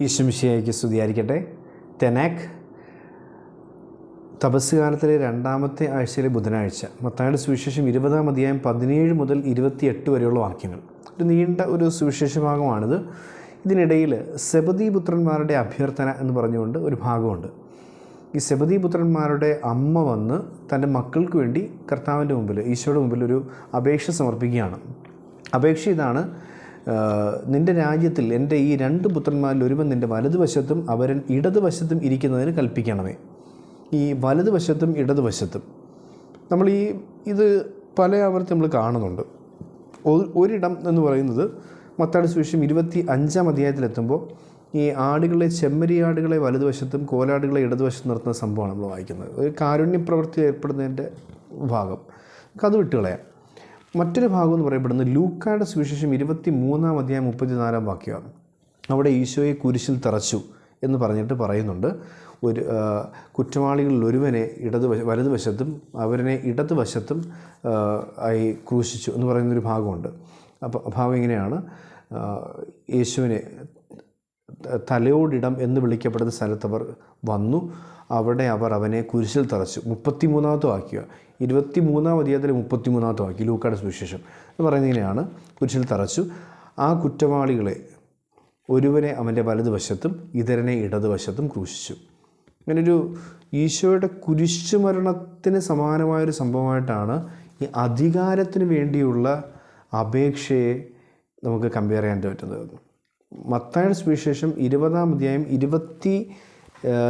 ഈശ്വമിശിയായിക്ക് സ്തുതിയായിരിക്കട്ടെ. തെനാക് തപസ്സുകാലത്തിലെ രണ്ടാമത്തെ ആഴ്ചയിലെ ബുധനാഴ്ച. മത്തായുടെ സുവിശേഷം ഇരുപതാം അധ്യായം പതിനേഴ് മുതൽ ഇരുപത്തിയെട്ട് വരെയുള്ള വാക്യങ്ങൾ. ഒരു നീണ്ട ഒരു സുവിശേഷ ഭാഗമാണിത് ഇതിനിടയിൽ സെബദി പുത്രന്മാരുടെ അഭ്യർത്ഥന എന്ന് പറഞ്ഞുകൊണ്ട് ഒരു ഭാഗമുണ്ട്. ഈ സെബദി പുത്രന്മാരുടെ അമ്മ വന്ന് തന്റെ മക്കൾക്ക് വേണ്ടി കർത്താവിന്റെ മുമ്പിൽ ഈശോയുടെ മുമ്പിൽ ഒരു അപേക്ഷ സമർപ്പിക്കുകയാണ്. അപേക്ഷ ഇതാണ് നിന്റെ രാജ്യത്തിൽ എന്റെ ഈ രണ്ട് പുത്രന്മാരിൽ ഒരുവൻ നിന്റെ വലതുവശത്തും അവരൻ ഇടതുവശത്തും ഇരിക്കുന്നതിന് കൽപ്പിക്കണമേ. ഈ വലതുവശത്തും ഇടതുവശത്തും. നമ്മൾ ഈ ഇത് പല ആവർത്തി നമ്മൾ കാണുന്നുണ്ട്. ഒരിടം എന്ന് പറയുന്നത് മത്താടി സുവിശേഷം ഇരുപത്തി അഞ്ചാം അധ്യായത്തിലെത്തുമ്പോൾ ഈ ആടുകളെ ചെമ്മരിയാടുകളെ വലതുവശത്തും കോലാടുകളെ ഇടതുവശത്തും നിർത്തുന്ന സംഭവമാണ് നമ്മൾ വായിക്കുന്നത്. ഒരു കാരുണ്യ പ്രവൃത്തി ഏർപ്പെടുന്നതിന്റെ ഭാഗം. കഥ വിട്ടുകളയാം. മറ്റൊരു ഭാഗം എന്ന് പറയപ്പെടുന്നത് ലൂക്കായുടെ സുവിശേഷം ഇരുപത്തി മൂന്നാം അധ്യായം മുപ്പത്തിനാലാം വാക്യമാണ് അവിടെ ഈശോയെ കുരിശിൽ തറച്ചു എന്ന് പറഞ്ഞിട്ട് പറയുന്നുണ്ട്. ഒരു കുറ്റവാളികളിൽ ഒരുവനെ ഇടത് വശ- വലതുവശത്തും അവരനെ ഇടതുവശത്തും ആയി ക്രൂശിച്ചു എന്ന് പറയുന്നൊരു ഭാഗമുണ്ട്. അപ്പോൾ ഭാഗം ഇങ്ങനെയാണ് യേശുവിനെ തലയോടിടം എന്ന് വിളിക്കപ്പെടുന്ന സ്ഥലത്തവർ വന്നു. അവിടെ അവർ അവനെ കുരിശിൽ തറച്ചു. മുപ്പത്തിമൂന്നാമത്തെ വാക്യ ഇരുപത്തി മൂന്നാം അധ്യായത്തിലെ മുപ്പത്തിമൂന്നാമത്തെ വാക്യ ലൂക്കാട് സുവിശേഷം എന്ന് പറയുന്നതിനെയാണ് കുരിശിൽ തറച്ചു. ആ കുറ്റവാളികളെ ഒരുവനെ അവന്റെ വലതുവശത്തും ഇതരനെ ഇടതുവശത്തും ക്രൂശിച്ചു. അങ്ങനൊരു ഈശോയുടെ കുരിശുമരണത്തിന് സമാനമായൊരു സംഭവമായിട്ടാണ് ഈ അധികാരത്തിന് വേണ്ടിയുള്ള അപേക്ഷയെ നമുക്ക് കമ്പയർ ചെയ്യാൻ പറ്റുന്നത്. മത്തായുടെ സുവിശേഷം ഇരുപതാം അധ്യായം ഇരുപത്തി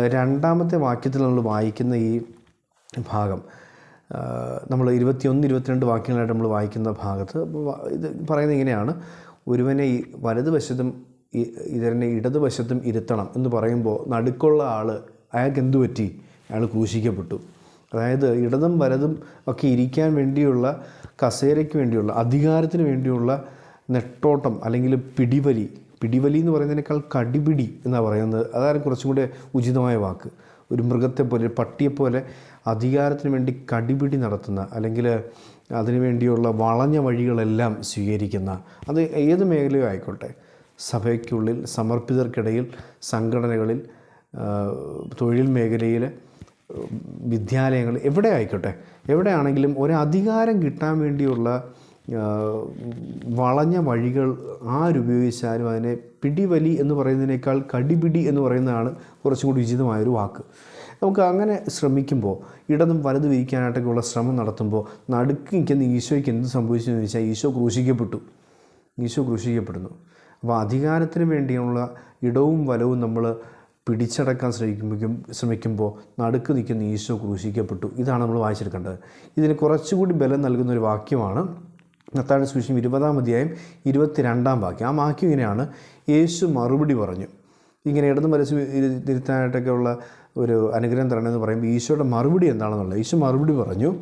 രണ്ടാമത്തെ വാക്യത്തിൽ നമ്മൾ വായിക്കുന്ന ഈ ഭാഗം. നമ്മൾ ഇരുപത്തിയൊന്ന് ഇരുപത്തിരണ്ട് വാക്യങ്ങളായിട്ട് നമ്മൾ വായിക്കുന്ന ഭാഗത്ത് ഇത് പറയുന്നത് ഇങ്ങനെയാണ്. ഒരുവനെ ഈ വലതുവശത്തും ഇതിനെ ഇടതുവശത്തും ഇരുത്തണം എന്ന് പറയുമ്പോൾ നടുക്കുള്ള ആൾ അയാൾക്ക് എന്തു പറ്റി? അയാൾ ക്രൂശിക്കപ്പെട്ടു. അതായത് ഇടതും വലതും ഒക്കെ ഇരിക്കാൻ വേണ്ടിയുള്ള കസേരയ്ക്ക് വേണ്ടിയുള്ള അധികാരത്തിന് വേണ്ടിയുള്ള നെട്ടോട്ടം അല്ലെങ്കിൽ പിടിവലി പിടിവലി എന്ന് പറയുന്നതിനേക്കാൾ കടിപിടി എന്നാണ് പറയുന്നത്. അതാണ് കുറച്ചും കൂടെ ഉചിതമായ വാക്ക്. ഒരു മൃഗത്തെ പോലെ പട്ടിയെപ്പോലെ അധികാരത്തിന് വേണ്ടി കടിപിടി നടത്തുന്ന അല്ലെങ്കിൽ അതിനു വേണ്ടിയുള്ള വളഞ്ഞ വഴികളെല്ലാം സ്വീകരിക്കുന്ന അത് ഏത് മേഖലയും ആയിക്കോട്ടെ. സഭയ്ക്കുള്ളിൽ സമർപ്പിതർക്കിടയിൽ സംഘടനകളിൽ തൊഴിൽ മേഖലയിൽ വിദ്യാലയങ്ങൾ എവിടെ ആയിക്കോട്ടെ. എവിടെയാണെങ്കിലും ഒരധികാരം കിട്ടാൻ വേണ്ടിയുള്ള വളഞ്ഞ വഴികൾ ആരുപയോഗിച്ചാലും അതിനെ പിടിവലി എന്ന് പറയുന്നതിനേക്കാൾ കടിപിടി എന്ന് പറയുന്നതാണ് കുറച്ചും കൂടി ഉചിതമായൊരു വാക്ക്. നമുക്ക് അങ്ങനെ ശ്രമിക്കുമ്പോൾ ഇടതും വലതും ഇരിക്കാനായിട്ടൊക്കെയുള്ള ശ്രമം നടത്തുമ്പോൾ നടുക്ക് നിൽക്കുന്ന ഈശോയ്ക്ക് എന്ത് സംഭവിച്ചു എന്ന് ചോദിച്ചാൽ ഈശോ ക്രൂശിക്കപ്പെട്ടു. ഈശോ ക്രൂശിക്കപ്പെടുന്നു. അപ്പോൾ അധികാരത്തിന് വേണ്ടിയുള്ള ഇടവും വലവും നമ്മൾ പിടിച്ചടക്കാൻ ശ്രമിക്കുമ്പോൾ ശ്രമിക്കുമ്പോൾ നടുക്ക് നിൽക്കുന്ന ഈശോ ക്രൂശിക്കപ്പെട്ടു. ഇതാണ് നമ്മൾ വായിച്ചെടുക്കേണ്ടത്. ഇതിന് കുറച്ചുകൂടി ബലം നൽകുന്ന ഒരു വാക്യമാണ് നത്താഴ് സുവിശേഷം ഇരുപതാം അധ്യായം ഇരുപത്തിരണ്ടാം വാക്യം. ആ വാക്യം ഇങ്ങനെയാണ്. യേശു മറുപടി പറഞ്ഞു. ഇങ്ങനെ ഇടതും വലസ് തിരുത്താനായിട്ടൊക്കെ ഉള്ള ഒരു അനുഗ്രഹം തരണമെന്ന് പറയുമ്പോൾ ഈശോയുടെ മറുപടി എന്താണെന്നുള്ളത് യേശു മറുപടി പറഞ്ഞു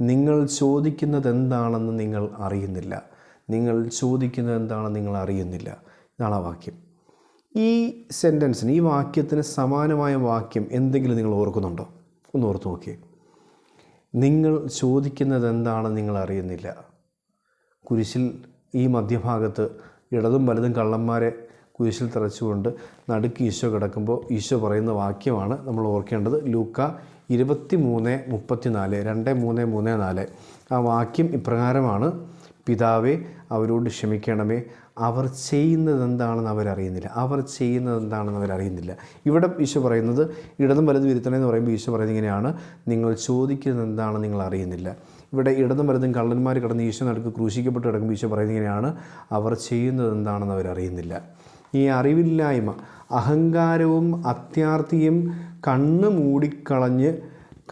നിങ്ങൾ ചോദിക്കുന്നത് എന്താണെന്ന് നിങ്ങൾ അറിയുന്നില്ല. നിങ്ങൾ ചോദിക്കുന്നത് എന്താണെന്ന് നിങ്ങൾ അറിയുന്നില്ല. എന്നാണ് ആ വാക്യം. ഈ സെന്റൻസിന് ഈ വാക്യത്തിന് സമാനമായ വാക്യം എന്തെങ്കിലും നിങ്ങൾ ഓർക്കുന്നുണ്ടോ? ഒന്ന് ഓർത്ത് നോക്കിയേ. നിങ്ങൾ ചോദിക്കുന്നത് എന്താണെന്ന് നിങ്ങൾ അറിയുന്നില്ല. കുരിശിൽ ഈ മധ്യഭാഗത്ത് ഇടതും വലതും കള്ളന്മാരെ കുരിശിൽ തറച്ചുകൊണ്ട് നടുക്ക് ഈശോ കിടക്കുമ്പോൾ ഈശോ പറയുന്ന വാക്യമാണ് നമ്മൾ ഓർക്കേണ്ടത്. ലൂക്ക ഇരുപത്തി മൂന്ന് മുപ്പത്തിനാല് രണ്ട് മൂന്ന് മൂന്ന് നാല്. ആ വാക്യം ഇപ്രകാരമാണ്. പിതാവെ അവരോട് ക്ഷമിക്കണമേ. അവർ ചെയ്യുന്നത് എന്താണെന്ന് അവരറിയുന്നില്ല. അവർ ചെയ്യുന്നത് എന്താണെന്ന് അവരറിയുന്നില്ല. ഇവിടെ ഈശോ പറയുന്നത് ഇടതും വലതും ഇരുത്തണേ എന്ന് പറയുമ്പോൾ ഈശോ പറയുന്നത് ഇങ്ങനെയാണ്. നിങ്ങൾ ചോദിക്കുന്നത് എന്താണെന്ന് നിങ്ങൾ അറിയുന്നില്ല. ഇവിടെ ഇടതും വലതും കള്ളന്മാർ കിടന്ന് ഈശോ നടുക്ക് ക്രൂശിക്കപ്പെട്ട് കിടക്കുമ്പോൾ ഈശോ പറയുന്നത് ഇങ്ങനെയാണ് അവർ ചെയ്യുന്നത് എന്താണെന്ന് അവരറിയുന്നില്ല. ഈ അറിവില്ലായ്മ അഹങ്കാരവും അത്യാർത്ഥിയും കണ്ണ് മൂടിക്കളഞ്ഞ്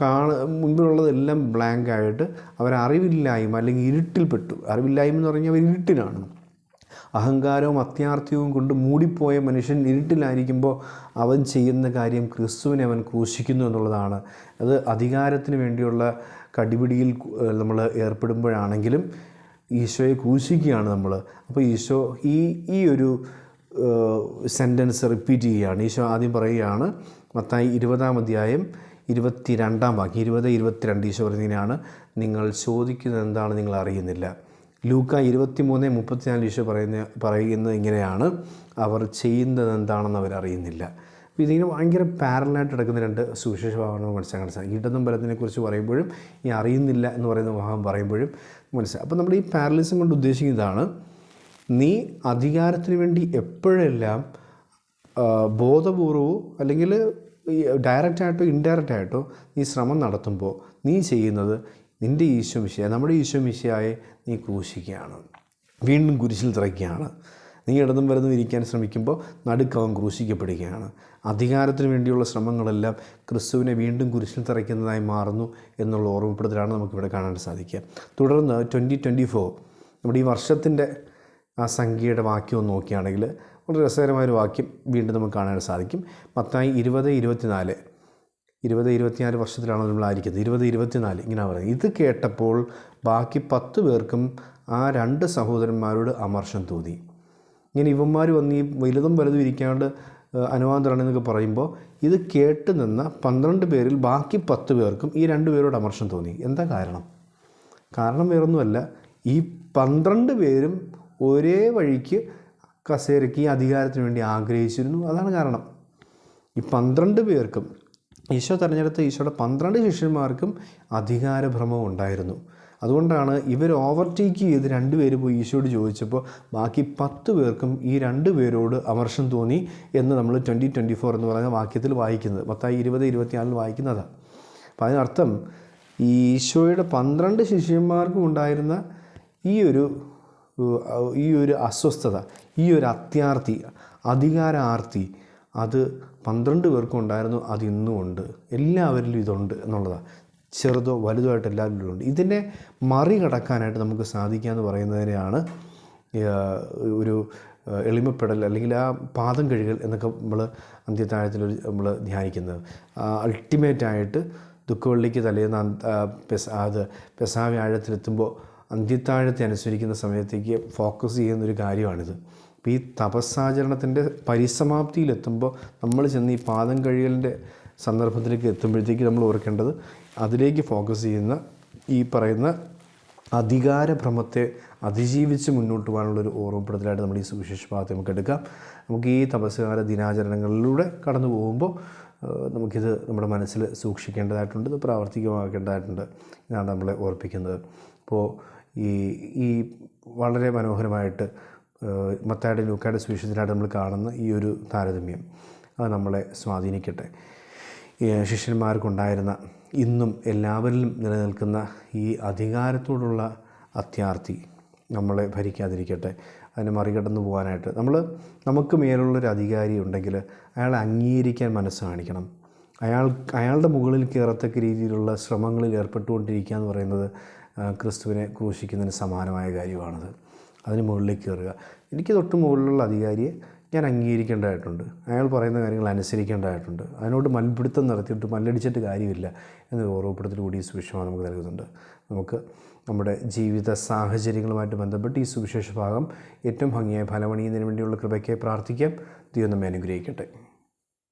കാണ മുൻപിലുള്ളതെല്ലാം ബ്ലാങ്കായിട്ട് അവരറിവില്ലായ്മ അല്ലെങ്കിൽ ഇരുട്ടിൽപ്പെട്ടു. അറിവില്ലായ്മ എന്ന് പറഞ്ഞാൽ അവർ ഇരുട്ടിലാണ്. അഹങ്കാരവും അത്യാർത്ഥ്യവും കൊണ്ട് മൂടിപ്പോയ മനുഷ്യൻ ഇരുട്ടിലായിരിക്കുമ്പോൾ അവൻ ചെയ്യുന്ന കാര്യം ക്രിസ്തുവിനെ അവൻ ക്രൂശിക്കുന്നു എന്നുള്ളതാണ്. അത് അധികാരത്തിന് വേണ്ടിയുള്ള കടിപിടിയിൽ നമ്മൾ ഏർപ്പെടുമ്പോഴാണെങ്കിലും ഈശോയെ ക്രൂശിക്കുകയാണ് നമ്മൾ. അപ്പോൾ ഈശോ ഈ ഈ ഒരു സെന്റൻസ് റിപ്പീറ്റ് ചെയ്യുകയാണ്. ഈശോ ആദ്യം പറയുകയാണ് മത്തായി ഇരുപതാം അധ്യായം ഇരുപത്തി രണ്ടാം വാക്യം ഇരുപത് ഇരുപത്തിരണ്ട് ഈശോ പറയുന്നതിനാണ് നിങ്ങൾ ചോദിക്കുന്നത് എന്താണ് നിങ്ങൾ അറിയുന്നില്ല. ലൂക്ക ഇരുപത്തി മൂന്ന് മുപ്പത്തിനാല് ഈശോ പറയുന്ന പറയുന്നത് ഇങ്ങനെയാണ്. അവർ ചെയ്യുന്നത് എന്താണെന്ന് അവർ അറിയുന്നില്ല അപ്പോൾ ഇതിങ്ങനെ ഭയങ്കര പാരലായിട്ട് കിടക്കുന്ന രണ്ട് സുവിശേഷ ഭാഗങ്ങൾ മനസ്സിലാക്കാൻ സാധിക്കും ഇടതും ബലത്തിനെ കുറിച്ച് പറയുമ്പോഴും ഈ അറിയുന്നില്ല എന്ന് പറയുന്ന ഭാഗം പറയുമ്പോഴും മനസ്സിലാക്കും അപ്പോൾ നമ്മൾ ഈ പാരലിസം കൊണ്ട് ഉദ്ദേശിക്കുന്നതാണ് നീ അധികാരത്തിന് വേണ്ടി എപ്പോഴെല്ലാം ബോധപൂർവവും അല്ലെങ്കിൽ ഡയറക്റ്റായിട്ടോ ഇൻഡയറക്റ്റായിട്ടോ നീ ശ്രമം നടത്തുമ്പോൾ നീ ചെയ്യുന്നത് നിന്റെ ഈശോ മിശിയ നമ്മുടെ ഈശോ മിശിയായെ നീ ക്രൂശിക്കുകയാണ്. വീണ്ടും കുരിശിൽ തിറയ്ക്കുകയാണ്. നീ ഇടതും വലതും ഇരിക്കാൻ ശ്രമിക്കുമ്പോൾ നടുക്കവൻ ക്രൂശിക്കപ്പെടുകയാണ്. അധികാരത്തിന് വേണ്ടിയുള്ള ശ്രമങ്ങളെല്ലാം ക്രിസ്തുവിനെ വീണ്ടും കുരിശിൽ തിറയ്ക്കുന്നതായി മാറുന്നു എന്നുള്ള ഓർമ്മപ്പെടുത്തലാണ് നമുക്കിവിടെ കാണാൻ സാധിക്കുക. തുടർന്ന് ട്വന്റി ട്വന്റി ഫോർ നമ്മുടെ ഈ വർഷത്തിന്റെ ആ സംഖ്യയുടെ വാക്യം നോക്കുകയാണെങ്കിൽ വളരെ രസകരമായൊരു വാക്യം വീണ്ടും നമുക്ക് കാണാൻ സാധിക്കും. പത്തായി ഇരുപത് ഇരുപത്തിനാല്. ഇരുപത് ഇരുപത്തിനാല് വർഷത്തിലാണ് നമ്മളായിരിക്കുന്നത് ഇരുപത് ഇരുപത്തിനാല് ഇങ്ങനെ പറയുന്നത്. ഇത് കേട്ടപ്പോൾ ബാക്കി പത്ത് പേർക്കും ആ രണ്ട് സഹോദരന്മാരോട് അമർഷം തോന്നി. ഇങ്ങനെ ഇവന്മാർ വന്ന് ഈ വലുതും വലുതും ഇരിക്കാണ്ട് അനുവാദം എന്നൊക്കെ പറയുമ്പോൾ ഇത് കേട്ട് നിന്ന പന്ത്രണ്ട് പേരിൽ ബാക്കി പത്ത് പേർക്കും ഈ രണ്ട് പേരോട് അമർഷം തോന്നി. എന്താ കാരണം? കാരണം വേറൊന്നുമല്ല. ഈ പന്ത്രണ്ട് പേരും ഒരേ വഴിക്ക് കസേരയ്ക്ക് ഈ അധികാരത്തിന് വേണ്ടി ആഗ്രഹിച്ചിരുന്നു. അതാണ് കാരണം. ഈ പന്ത്രണ്ട് പേർക്കും ഈശോ തിരഞ്ഞെടുത്ത ഈശോയുടെ പന്ത്രണ്ട് ശിഷ്യന്മാർക്കും അധികാരഭ്രമം ഉണ്ടായിരുന്നു. അതുകൊണ്ടാണ് ഇവർ ഓവർടേക്ക് ചെയ്ത് രണ്ടുപേര് പോയി ഈശോയോട് ചോദിച്ചപ്പോൾ ബാക്കി പത്ത് പേർക്കും ഈ രണ്ട് പേരോട് അമർഷം തോന്നി എന്ന് നമ്മൾ ട്വന്റി ട്വന്റി ഫോർ എന്ന് പറയുന്ന വാക്യത്തിൽ വായിക്കുന്നത്. പത്തായി ഇരുപത് ഇരുപത്തിനാലിൽ വായിക്കുന്നതാണ് അപ്പം അതിനർത്ഥം ഈ ഈശോയുടെ പന്ത്രണ്ട് ശിഷ്യന്മാർക്കും ഉണ്ടായിരുന്ന ഈ ഒരു ഈ ഒരു അസ്വസ്ഥത ഈ ഒരു അത്യാർത്തി അധികാര ആർത്തി അത് പന്ത്രണ്ട് പേർക്കും ഉണ്ടായിരുന്നു അത് ഇന്നും ഉണ്ട്. എല്ലാവരിലും ഇതുണ്ട് എന്നുള്ളതാണ് ചെറുതോ വലുതോ ആയിട്ട് എല്ലാവരിലും ഉണ്ട്. ഇതിനെ മറികടക്കാനായിട്ട് നമുക്ക് സാധിക്കുക എന്ന് പറയുന്നതിനെയാണ് ഒരു എളിമപ്പെടൽ അല്ലെങ്കിൽ ആ പാദം കഴുകൽ എന്നൊക്കെ നമ്മൾ അന്ത്യത്താഴത്തിൽ നമ്മൾ ധ്യാനിക്കുന്നത്. അൾട്ടിമേറ്റായിട്ട് ദുഃഖവെള്ളിക്ക് തലേന്ന് പെസ അത് പെസാ വ്യാഴത്തിലെത്തുമ്പോൾ അന്ത്യത്താഴത്തെ അനുസരിക്കുന്ന സമയത്തേക്ക് ഫോക്കസ് ചെയ്യുന്നൊരു കാര്യമാണിത്. അപ്പോൾ ഈ തപസ്സാചരണത്തിന്റെ പരിസമാപ്തിയിലെത്തുമ്പോൾ നമ്മൾ ചെന്ന് ഈ പാദം കഴിയലിന്റെ സന്ദർഭത്തിലേക്ക് എത്തുമ്പോഴത്തേക്ക് നമ്മൾ ഓർക്കേണ്ടത് അതിലേക്ക് ഫോക്കസ് ചെയ്യുന്ന ഈ പറയുന്ന അധികാരഭ്രമത്തെ അതിജീവിച്ച് മുന്നോട്ട് പോകാനുള്ളൊരു ഓർമ്മപ്പെടുത്തലായിട്ട് നമ്മൾ ഈ സുവിശേഷ ഭാഗത്തെ നമുക്ക് എടുക്കാം. നമുക്ക് ഈ തപസ്സുകാല ദിനാചരണങ്ങളിലൂടെ കടന്നു പോകുമ്പോൾ നമുക്കിത് നമ്മുടെ മനസ്സിൽ സൂക്ഷിക്കേണ്ടതായിട്ടുണ്ട് ഇത് പ്രാവർത്തികമാക്കേണ്ടതായിട്ടുണ്ട് എന്നാണ് നമ്മളെ ഓർപ്പിക്കുന്നത്. അപ്പോൾ ഈ ഈ വളരെ മനോഹരമായിട്ട് മത്തായുടെ ലൂക്കായുടെ സുവിശേഷത്തിലായിട്ട് നമ്മൾ കാണുന്ന ഈ ഒരു താരതമ്യം. അത് നമ്മളെ സ്വാധീനിക്കട്ടെ. ശിഷ്യന്മാർക്കുണ്ടായിരുന്ന ഇന്നും എല്ലാവരിലും നിലനിൽക്കുന്ന ഈ അധികാരത്തോടുള്ള അത്യാർത്ഥി നമ്മളെ ഭരിക്കാതിരിക്കട്ടെ. അതിനെ മറികടന്നു പോകാനായിട്ട്. നമ്മൾ നമുക്ക് മേലുള്ളൊരു അധികാരി ഉണ്ടെങ്കിൽ അയാളെ അംഗീകരിക്കാൻ മനസ്സ് കാണിക്കണം. അയാൾ അയാളുടെ മുകളിൽ കയറത്തക്ക രീതിയിലുള്ള ശ്രമങ്ങളിൽ ഏർപ്പെട്ടുകൊണ്ടിരിക്കുക എന്ന് പറയുന്നത് ക്രിസ്തുവിനെ ക്രൂശിക്കുന്നതിന് സമാനമായ കാര്യമാണത്. അതിന് മുകളിലേക്ക് കയറുക. എനിക്ക് തൊട്ട് മുകളിലുള്ള അധികാരിയെ ഞാൻ അംഗീകരിക്കേണ്ടതായിട്ടുണ്ട്. അയാൾ പറയുന്ന കാര്യങ്ങൾ അനുസരിക്കേണ്ടതായിട്ടുണ്ട്. അതിനോട് മൽപിടുത്തം നടത്തിയിട്ട് മല്ലടിച്ചിട്ട് കാര്യമില്ല എന്ന് ഓർമ്മപ്പെടുത്തൽ കൂടി ഈ സുവിശേഷം നമുക്ക് നൽകുന്നുണ്ട്. നമുക്ക് നമ്മുടെ ജീവിത സാഹചര്യങ്ങളുമായിട്ട് ബന്ധപ്പെട്ട് ഈ സുവിശേഷ ഭാഗം ഏറ്റവും ഭംഗിയായി ഫലമണിയുന്നതിന് വേണ്ടിയുള്ള കൃപയ്ക്കായി പ്രാർത്ഥിക്കാം. ദൈവം നമ്മെ അനുഗ്രഹിക്കട്ടെ.